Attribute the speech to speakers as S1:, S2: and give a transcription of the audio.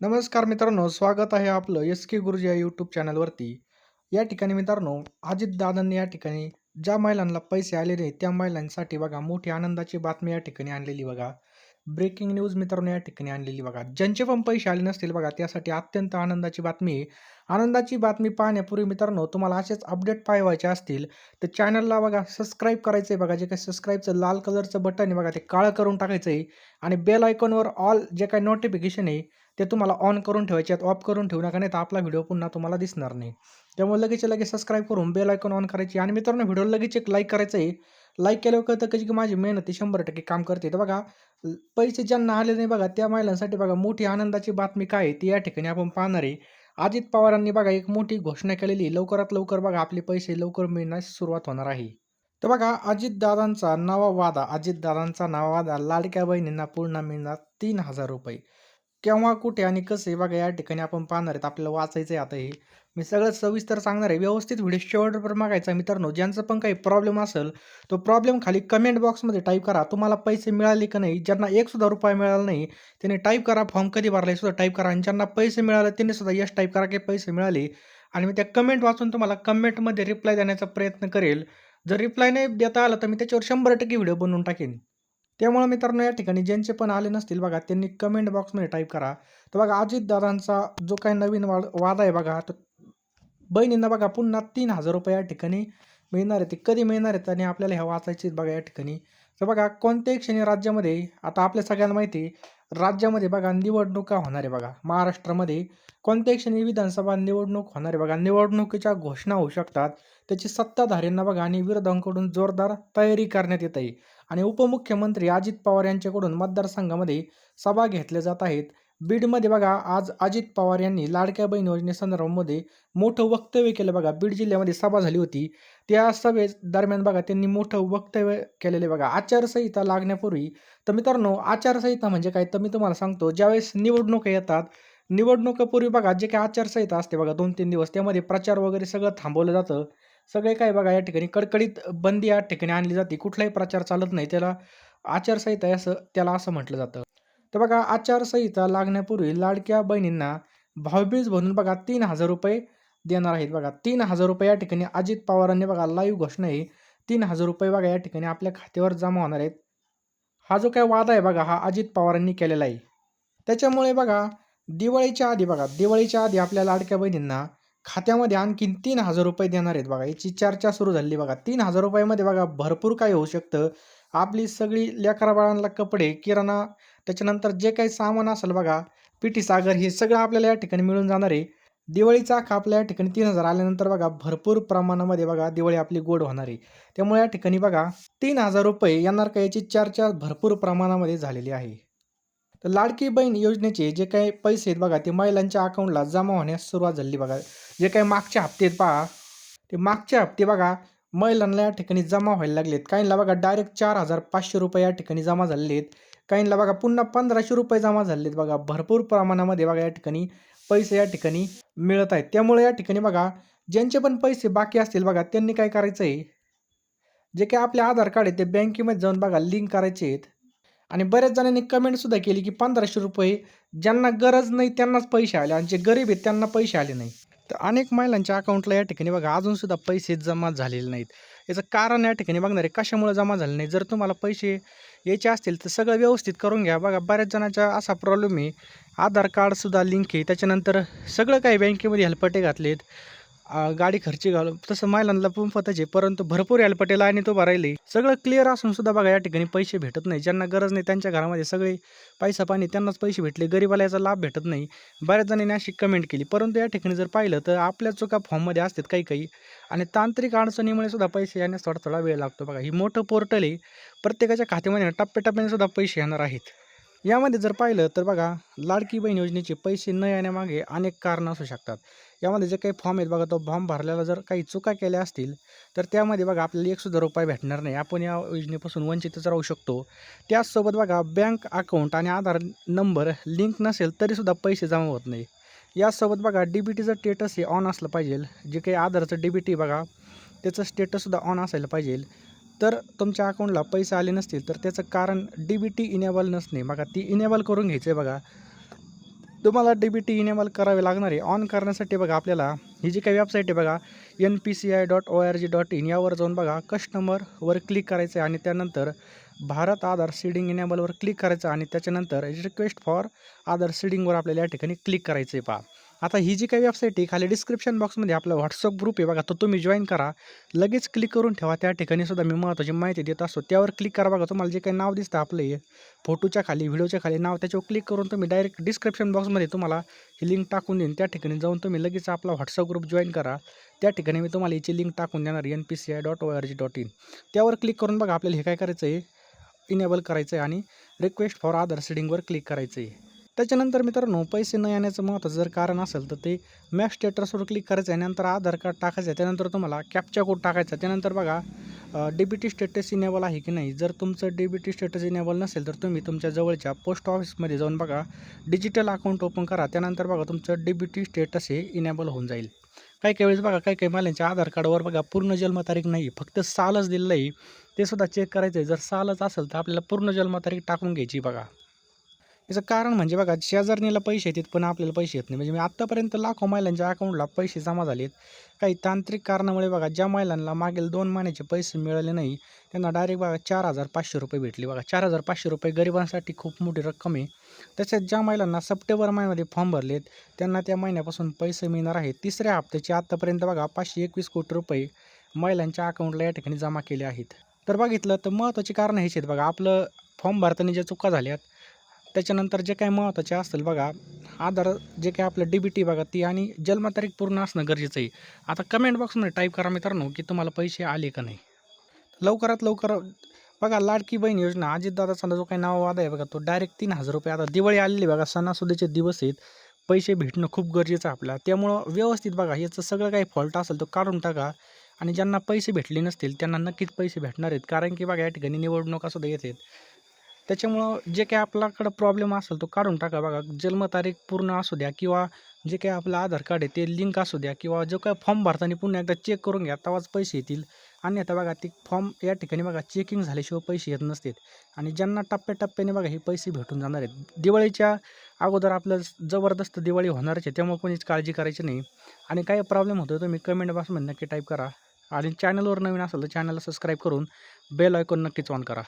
S1: नमस्कार मित्रांनो स्वागत आहे आपलं एस के गुरुजी या यूट्यूब चॅनलवरती या ठिकाणी मित्रांनो अजित दादांनी या ठिकाणी ज्या महिलांना पैसे आले नाही त्या महिलांसाठी बघा मोठी आनंदाची बातमी या ठिकाणी आणलेली बघा. ब्रेकिंग न्यूज मित्रांनो या ठिकाणी आणलेली बघा. ज्यांचे पण पैसे आले नसतील बघा त्यासाठी अत्यंत आनंदाची बातमी आहे. आनंदाची बातमी पाहण्यापूर्वी मित्रांनो तुम्हाला असेच अपडेट पाहायचे असतील तर चॅनलला बघा सबस्क्राईब करायचं आहे बघा. जे काही सबस्क्राईबचं लाल कलरचं बटन आहे बघा ते काळं करून टाकायचं आहे आणि बेल आयकॉनवर ऑल जे काही नोटिफिकेशन आहे ते तुम्हाला ऑन करून ठेवायचे आहेत ऑफ करून ठेवू नका नाही तर आपला व्हिडिओ पुन्हा तुम्हाला दिसणार नाही. त्यामुळे लगेच लगेच सबस्क्राईब करून बेल आयकॉन ऑन करायची. आणि मित्रांनो व्हिडिओ लगेच एक लाईक करायचं आहे. लाईक केल्यावर कळतं कशी की माझी मेहनत ही शंभर टक्के काम करते. तर बघा पैसे ज्यांना आले नाही बघा त्या महिलांसाठी बघा मोठी आनंदाची बातमी काय आहे ती या ठिकाणी आपण पाहणार आहे. अजित पवारांनी बघा एक मोठी घोषणा केलेली लवकरात लवकर बघा आपले पैसे लवकर मिळण्यास सुरुवात होणार आहे. तर बघा अजितदादांचा नवा वादा अजितदादांचा नवा वादा लाडक्या बहिणींना पूर्ण मिळणार तीन हजार रुपये. केव्हा कुठे आणि कसे बघा या ठिकाणी आपण पाहणार आहेत आपल्याला वाचायचं आहे आता हे. मी सगळं सविस्तर सांगणार आहे. व्यवस्थित व्हिडिओ शेवटवर मागायचा मित्रांनो ज्यांचं पण काही प्रॉब्लेम असेल तो प्रॉब्लेम खाली कमेंट बॉक्समध्ये टाईप करा. तुम्हाला पैसे मिळाले का नाही ज्यांना एक सुद्धा रुपया मिळाला नाही त्यांनी टाईप करा. फॉर्म कधी भरला हे सुद्धा टाईप करा. आणि ज्यांना पैसे मिळाले त्यांनी सुद्धा यश टाईप करा की पैसे मिळाले. आणि मी त्या कमेंट वाचून तुम्हाला कमेंटमध्ये रिप्लाय देण्याचा प्रयत्न करेल. जर रिप्लाय नाही देता आला तर मी त्याच्यावर शंभर टक्के व्हिडिओ बनवून टाकेन. त्यामुळे मित्रांनो या ठिकाणी ज्यांचे पण आले नसतील बघा त्यांनी कमेंट बॉक्समध्ये टाईप करा. तर बघा अजितदादांचा जो काही नवीन वाद वाद आहे बघा तो बहिणींना बघा पुन्हा तीन हजार रुपये या ठिकाणी मिळणार आहेत. ते कधी मिळणार आहेत आणि आपल्याला ह्या वाचायचे बघा या ठिकाणी. तर बघा कोणत्याही क्षणी राज्यामध्ये आता आपल्या सगळ्यांना माहिती आहे राज्यामध्ये बघा निवडणुका होणार आहे बघा. महाराष्ट्रामध्ये कोणत्याही क्षणी विधानसभा निवडणूक होणार आहे बघा. निवडणुकीच्या घोषणा होऊ शकतात. त्याची सत्ताधाऱ्यांना बघा आणि विरोधांकडून जोरदार तयारी करण्यात येत आहे. आणि उपमुख्यमंत्री अजित पवार यांच्याकडून मतदारसंघामध्ये सभा घेतल्या जात आहेत. बीडमध्ये बघा आज अजित पवार यांनी लाडक्या बहीण योजनेसंदर्भामध्ये मोठं वक्तव्य केलं बघा. बीड जिल्ह्यामध्ये सभा झाली होती. त्या सभे दरम्यान बघा त्यांनी मोठं वक्तव्य केलेले बघा. आचारसंहिता लागण्यापूर्वी तर मित्रांनो आचारसंहिता म्हणजे काय? तर मी तुम्हाला सांगतो ज्यावेळेस निवडणुका येतात निवडणुकापूर्वी बघा जे काही आचारसंहिता असते बघा दोन तीन दिवस त्यामध्ये प्रचार वगैरे सगळं थांबवलं जातं. सगळे काय बघा या ठिकाणी कडकडीत बंदी या ठिकाणी आणली जाते. कुठलाही प्रचार चालत नाही. त्याला आचारसंहिता आहे असं त्याला असं म्हटलं जातं. तर बघा आचारसंहिता लागण्यापूर्वी लाडक्या बहिणींना भावबीज म्हणून बघा तीन हजार रुपये देणार आहेत बघा. तीन हजार रुपये या ठिकाणी अजित पवारांनी बघा लाईव्ह घोषणा आहे. तीन हजार रुपये बघा या ठिकाणी आपल्या खात्यावर जमा होणार आहेत. हा जो काय वादा आहे बघा हा अजित पवारांनी केलेला आहे. त्याच्यामुळे बघा दिवाळीच्या आधी बघा दिवाळीच्या आधी आपल्या लाडक्या बहिणींना खात्यामध्ये आणखीन तीन हजार रुपये देणार आहेत बघा. याची चर्चा सुरू झाली बघा. तीन हजार रुपयामध्ये बघा भरपूर काय होऊ शकतं. आपली सगळी लेकरा बाळांना कपडे किराणा त्याच्यानंतर जे काही सामान असेल बघा पिठी सागर हे सगळं आपल्याला या ठिकाणी मिळून जाणार आहे. दिवाळीचा आख आपल्या या ठिकाणी तीन हजार आल्यानंतर बघा भरपूर प्रमाणामध्ये बघा दिवाळी आपली गोड होणार आहे. त्यामुळे या ठिकाणी बघा तीन हजार रुपये येणार का याची चर्चा भरपूर प्रमाणामध्ये झालेली आहे. तर लाडकी बहीण योजनेचे जे काही पैसे आहेत बघा ते महिलांच्या अकाउंटला जमा होण्यास सुरुवात झाली बघा. जे काही मागचे हप्ते आहेत पहा. ते मागचे हप्ते बघा महिलांना या ठिकाणी जमा व्हायला लागलेत. काहींना बघा डायरेक्ट चार हजार पाचशे रुपये या ठिकाणी जमा झालेले आहेत. काहींना बघा पुन्हा पंधराशे रुपये जमा झालेत बघा. भरपूर प्रमाणामध्ये बघा या ठिकाणी पैसे या ठिकाणी मिळत आहेत. त्यामुळे या ठिकाणी बघा ज्यांचे पण पैसे बाकी असतील बघा त्यांनी काय करायचं आहे जे काही आपले आधार कार्ड आहे ते बँकेमध्ये जाऊन बघा लिंक करायचे आहेत. आणि बऱ्याच जणांनी कमेंटसुद्धा केली की पंधराशे रुपये ज्यांना गरज नाही त्यांनाच पैसे आले. आणि जे गरीब आहेत त्यांना पैसे आले नाही तर अनेक महिलांच्या अकाउंटला या ठिकाणी बघा अजूनसुद्धा पैसे जमा झालेले नाहीत. याचं कारण या ठिकाणी बघणार आहे कशामुळे जमा झाले नाही जर तुम्हाला पैसे यायचे असतील तर सगळं व्यवस्थित करून घ्या. बघा बऱ्याच जणांचा असा प्रॉब्लेम आहे. आधार कार्डसुद्धा लिंक आहे. त्याच्यानंतर सगळं काही बँकेमध्ये हलपटे घातलेत. गाडी खर्ची घालून तसं महिलांना पण पतच परंतु भरपूर हेल्पटेला आणि तो भरायले सगळं क्लिअर असून सुद्धा बघा या ठिकाणी पैसे भेटत नाही. ज्यांना गरज नाही त्यांच्या घरामध्ये सगळे पैसा पाणी त्यांनाच पैसे भेटले. गरीबाला याचा लाभ भेटत नाही. बऱ्याच जणांनी अशी कमेंट केली. परंतु या ठिकाणी जर पाहिलं तर आपल्या चुका फॉर्ममध्ये असतात काही काही. आणि तांत्रिक अडचणीमुळे सुद्धा पैसे येण्यास थोडा थोडा वेळ लागतो बघा. ही मोठं पोर्टल आहे. प्रत्येकाच्या खात्यामध्ये टप्प्याटप्प्याने सुद्धा पैसे येणार आहेत. यामध्ये जर पाहिलं तर बघा लाडकी बहीण योजनेचे पैसे न येण्यामागे अनेक कारणं असू शकतात. यामध्ये जे काही फॉर्म आहेत बघा तो फॉर्म भरलेला जर काही चुका केल्या असतील तर त्यामध्ये बघा आपल्याला एकसुद्धा रुपये भेटणार नाही. आपण या योजनेपासून वंचितच राहू शकतो. त्याचसोबत बघा बँक अकाउंट आणि आधार नंबर लिंक नसेल तरीसुद्धा पैसे जमा होत नाही. यासोबत बघा डी बी टीचं स्टेटस हे ऑन असलं पाहिजे. जे काही आधारचं डी बी टी बघा त्याचं स्टेटससुद्धा ऑन असायला पाहिजे. तर तुमच्या अकाउंटला पैसे आले नसतील तर त्याचं कारण डी बी टी इनेबल नसणे. बघा ती इनेबल करून घ्यायचं आहे बघा. तुम्हाला डी बी टी इनेबल करावे लागणार आहे. ऑन करण्यासाठी बघा आपल्याला ही जी काही वेबसाईट आहे बघा N P C I dot O R G dot in यावर जाऊन बघा कस्टमरवर क्लिक करायचं आहे आणि त्यानंतर भारत आधार सीडिंग इनेबलवर क्लिक करायचं आणि त्याच्यानंतर रिक्वेस्ट फॉर आधार सीडिंगवर आपल्याला या ठिकाणी क्लिक करायचं आहे पहा. आता ही जी काही वेबसाईट आहे खाली डिस्क्रिप्शन बॉक्समध्ये आपला व्हॉट्सअप ग्रुप आहे बघा तो तुम्ही जॉईन करा. लगेच क्लिक करून ठेवा. त्या ठिकाणी सुद्धा मी महत्त्वाची माहिती देत असतो. त्यावर क्लिक करा बघा. तुम्हाला जे काही नाव दिसतं आपलं हे फोटोच्या खाली व्हिडिओच्या खाली नाव त्याच्यावर क्लिक करून तुम्ही डायरेक्ट डिस्क्रिप्शन बॉक्समध्ये तुम्हाला ही लिंक टाकून देईन. त्या ठिकाणी जाऊन तुम्ही लगेच आपला व्हॉट्सअप ग्रुप जॉईन करा. त्या ठिकाणी मी तुम्हाला याची लिंक टाकून देणार N P C I dot O R G dot in त्यावर क्लिक करून बघा आपल्याला हे काय करायचं आहे इनेबल करायचं आहे आणि रिक्वेस्ट फॉर आधार सिडिंगवर क्लिक करायचं आहे त्याच्यानंतर मित्रांनो पैसे न येण्याचं महत्त्वाचं जर कारण असेल तर ते मॅप स्टेटसवर क्लिक करायचं आहे. नंतर आधार कार्ड टाकायचं आहे. त्यानंतर तुम्हाला कॅपचा कोड टाकायचा आहे. त्यानंतर बघा डी स्टेटस इनेबल आहे की नाही? जर तुमचं डेबिटी स्टेटस इनेबल नसेल तर तुम्ही तुमच्या जवळच्या पोस्ट ऑफिसमध्ये जाऊन बघा डिजिटल अकाउंट ओपन करा. त्यानंतर बघा तुमचं डेबिटी स्टेटस हे इनेबल होऊन जाईल. काही काही वेळेस बघा काही काही मालांच्या आधार कार्डवर बघा पूर्ण जन्मतारीख नाही फक्त सालच दिलेलं आहे. ते सुद्धा चेक करायचं आहे जर सालच असेल तर आपल्याला पूर्ण जन्मतारीख टाकून घ्यायची बघा. याचं कारण म्हणजे बघा शेजारणीला पैसे येतात पण आपल्याला पैसे येत नाही. म्हणजे मी आत्तापर्यंत लाखो महिलांच्या अकाउंटला पैसे जमा झालेत. काही तांत्रिक कारणामुळे बघा ज्या महिलांना मागील दोन महिन्याचे पैसे मिळाले नाही त्यांना डायरेक्ट बघा चार हजार पाचशे रुपये भेटले बघा. चार हजार पाचशे रुपये गरिबांसाठी खूप मोठी रक्कम आहे. तसेच ज्या महिलांना सप्टेंबर महिन्यामध्ये फॉर्म भरलेत त्यांना त्या महिन्यापासून पैसे मिळणार आहेत. तिसऱ्या हप्त्याचे आत्तापर्यंत बघा पाचशे एकवीस कोटी रुपये महिलांच्या अकाउंटला या ठिकाणी जमा केले आहेत. तर बघितलं तर महत्त्वाची कारणं हेच आहेत बघा. आपलं फॉर्म भरताना ज्या चुका झाल्यात त्याच्यानंतर जे काही महत्त्वाचे असतील बघा आधार जे काही आपलं डी बी टी बघा ती आणि जन्मतारीख पूर्ण असणं गरजेचं आहे. आता कमेंट बॉक्समध्ये टाईप करा मित्रांनो की तुम्हाला पैसे आले का नाही. लवकरात लवकर बघा लाडकी बहीण योजना अजितदादाचा जो काही नाववाद आहे बघा तो डायरेक्ट तीन हजार रुपये. आता दिवाळी आलेली बघा सणासुदीचे दिवस आहेत. पैसे भेटणं खूप गरजेचं आहे आपल्याला. त्यामुळं व्यवस्थित बघा याचं सगळं काही फॉल्ट असेल तो काढून टाका. आणि ज्यांना पैसे भेटले नसतील त्यांना नक्कीच पैसे भेटणार आहेत. कारण की बघा या ठिकाणी निवडणुका सुद्धा येत आहेत. त्याच्यामुळं जे काही आपल्याकडं प्रॉब्लेम असेल तो काढून टाका बघा. जन्मतारीख पूर्ण असू द्या किंवा जे काही आपलं आधार कार्ड आहे ते लिंक असू द्या किंवा जो काय फॉर्म भरताना पुन्हा एकदा चेक करून घ्या तेव्हाच पैसे येतील. आणि आता बघा ते फॉर्म या ठिकाणी बघा चेकिंग झाल्याशिवाय पैसे येत नसतात. आणि ज्यांना टप्प्याटप्प्याने बघा हे पैसे भेटून जाणार आहेत. दिवाळीच्या अगोदर आपलं जबरदस्त दिवाळी होणारच आहे त्यामुळे कोणीच काळजी करायची नाही. आणि काय प्रॉब्लेम होतो तुम्ही कमेंट बॉक्समध्ये नक्की टाईप करा. आणि चॅनलवर नवीन असेल तर चॅनलला सबस्क्राईब करून बेल आयकॉन नक्कीच ऑन करा.